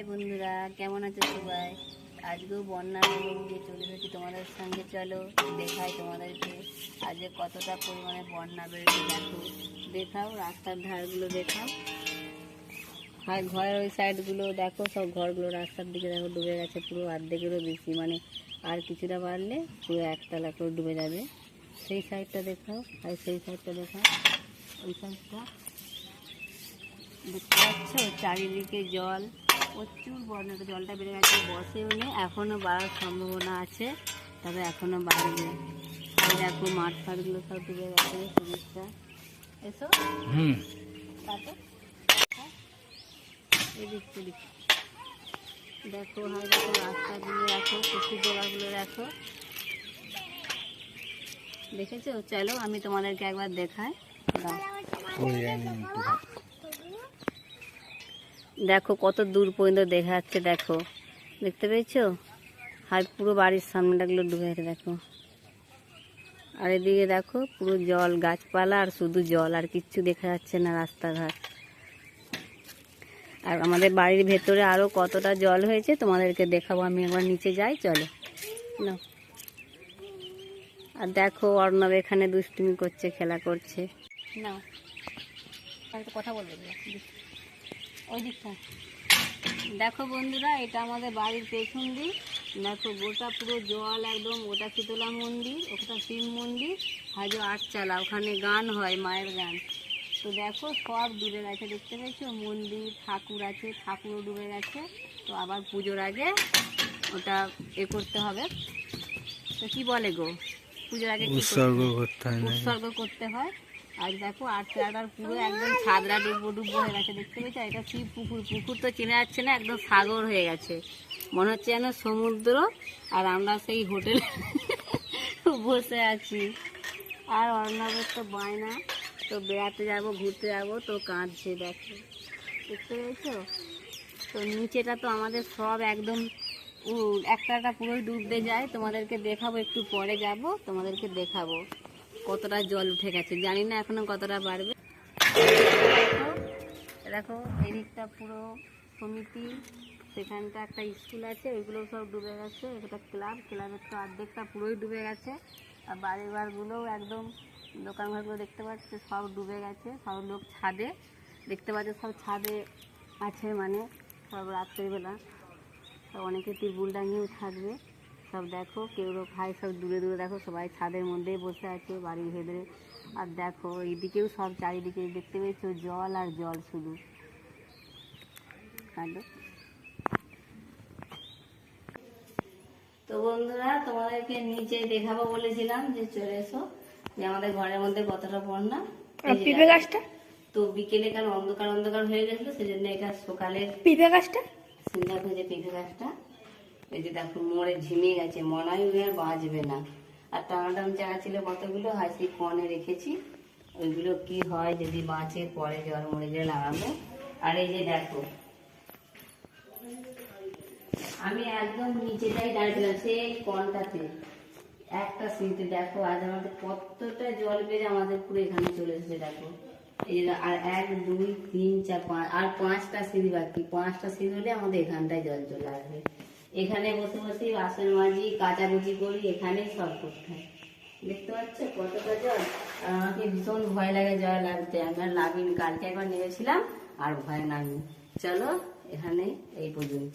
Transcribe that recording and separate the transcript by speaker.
Speaker 1: High বন্ধুরা, কেমন আছো সবাই? আজকেও বন্যার নিয়ে নিয়ে চলে এসেছি তোমাদের সঙ্গে। চলো দেখাই তোমাদেরকে আজকে কতটা পরিমাণে বন্যা বেড়েছে। দেখো, দেখাও, রাস্তার ধারগুলো দেখাও। আর ঘরের ওই সাইডগুলো দেখো, সব ঘরগুলো রাস্তার দিকে দেখো ডুবে গেছে, পুরো অর্ধেকেরও বেশি। মানে আর কিছুটা বাড়লে পুরো একতলা করে ডুবে যাবে। সেই সাইডটা দেখাও, আর সেই সাইডটা দেখাও। ওই সাইডটা দেখতে পাচ্ছ? চারিদিকে জল। প্রচুর বন্যাটা জলটা বেড়ে গেছে বসেও নেই এখনও বাড়ার সম্ভাবনা আছে তবে এখনও বাড়বে আর দেখো মাঠ ফাটগুলো সব ডুবে গেছে জিনিসটা এসো।
Speaker 2: হুম।
Speaker 1: এদিক সেদিক দেখো হাই দেখো রাস্তাগুলো রাখো পুকুর জলাগুলো রাখো দেখেছ? চলো আমি তোমাদেরকে একবার দেখাই দাও।
Speaker 2: ওই আমি একটু
Speaker 1: দেখো কত দূর পর্যন্ত দেখা যাচ্ছে, দেখো। দেখতে পেয়েছ? আর পুরো বাড়ির সামনেটাগুলো ডুবে গেছে, দেখো। আর এদিকে দেখো, পুরো জল, গাছপালা আর শুধু জল, আর কিচ্ছু দেখা যাচ্ছে না রাস্তাঘাট। আর আমাদের বাড়ির ভেতরে আরও কতটা জল হয়েছে, তোমাদেরকে দেখাবো, আমি একবার নিচে যাই, চলো। না আর দেখো, অর্ণব এখানে দুষ্টুমি করছে, খেলা করছে। না কথা বলবে ওই দিকটা। দেখো বন্ধুরা এটা আমাদের বাড়ির পেছন দিক। দেখো গোটা পুরো জল একদম ওটা শীতলা মন্দির ওটা শিব মন্দির হাজো আটচালা ওখানে গান হয় মায়ের গান। তো দেখো সব ডুবে গেছে দেখতে পেয়েছ? মন্দির ঠাকুর আছে ঠাকুরও ডুবে গেছে। তো আবার পুজোর আগে ওটা এ করতে হবে। তো কি বলে গো? পুজোর আগে কি
Speaker 2: উৎসর্গ করতে হয়
Speaker 1: উৎসর্গ করতে হয়। আর দেখো, আর আটটাটার পুরো একদম ছাদরা ডুবো ডুবো হয়ে গেছে, দেখতে পেয়েছ? এটা কি পুকুর? পুকুর তো চেনা যাচ্ছে না, একদম সাগর হয়ে গেছে। মনে হচ্ছে যেন সমুদ্র, আর আমরা সেই হোটেলে বসে আছি। আর অর্ণবের তো বায়না, তো বেড়াতে যাব, ঘুরতে যাব, তো কাঁদছে, দেখো। দেখতে পেয়েছ? তো নিচেটা তো আমাদের সব একদম একটা একটা পুরোই ডুবতে যায়। তোমাদেরকে দেখাবো, একটু পরে যাব, তোমাদেরকে দেখাবো। কতটা জল উঠে গেছে জানি না এখনও কতটা বাড়বে। দেখো, এদিকটা পুরো সমিতি সেখানটা একটা স্কুল আছে ওইগুলো সব ডুবে গেছে একটা ক্লাব ক্লাবের তো অর্ধেকটা পুরোই ডুবে গেছে আর বাড়ি ঘরগুলোও একদম দোকান ঘরগুলো দেখতে পাচ্ছে সব ডুবে গেছে সব লোক ছাদে দেখতে পাচ্ছে সব ছাদে আছে মানে সব রাত্রিবেলা সব অনেকে টিপুল টাঙিয়েও থাকবে। সব দেখো কেউ ভাই সব দূরে দূরে দেখো সবাই ছাদের মধ্যেই বসে আছে বাড়ির ভেতরে। আর দেখো এইদিকেও সব চারিদিকে দেখতে পেয়েছ জল আর জল শুধু। কাঁদো। তো? বন্ধুরা তোমাদেরকে নিচে দেখাবো বলেছিলাম যে চলে এসো। যে আমাদের ঘরের মধ্যে কতটা বন্যা।
Speaker 3: পিঁপে গাছটা?
Speaker 1: তো বিকেলে কাল অন্ধকার অন্ধকার হয়ে গেছিল সেজন্য এটা সকালের
Speaker 3: পিঁপে গাছটা?
Speaker 1: দেখো যে পেঁপে গাছটা। এই যে দেখো, মোড়ে ঝিমিয়ে গেছে মনে হয় আর বাঁচবে না। আর টমাটম চারা ছিল কতগুলো? হয় সেই কনে রেখেছি। ওইগুলো কি হয় যদি বাঁচে, পরে জল মরে গেলে লাগাবো। আর এই যে দেখো, আমি একদম নিচেটাই দাঁড়িয়েছিলাম, সেই কনটাতে একটা সিঁড়িতে, দেখো, আজ আমাদের কতটা জল পেরে আমাদের পুরো এখানে চলে এসেছে, দেখো। এই আর এক, দুই, তিন, চার, পাঁচ, আর পাঁচটা সিঁড়ি বাকি। পাঁচটা সিঁড়ি হলে আমাদের এখানটায় জল চলে আসবে। এখানে বসে বসে বাসন মাজি, কাচাকুচি করি, এখানেই সব করতে হয়। দেখতে পাচ্ছ কতটা জল আর আমাকে ভীষণ ভয় লাগে জল লাগতে। আমি আর কালকে একবার নেমেছিলাম আর ভয় লাগে চলো এখানে এই পর্যন্ত।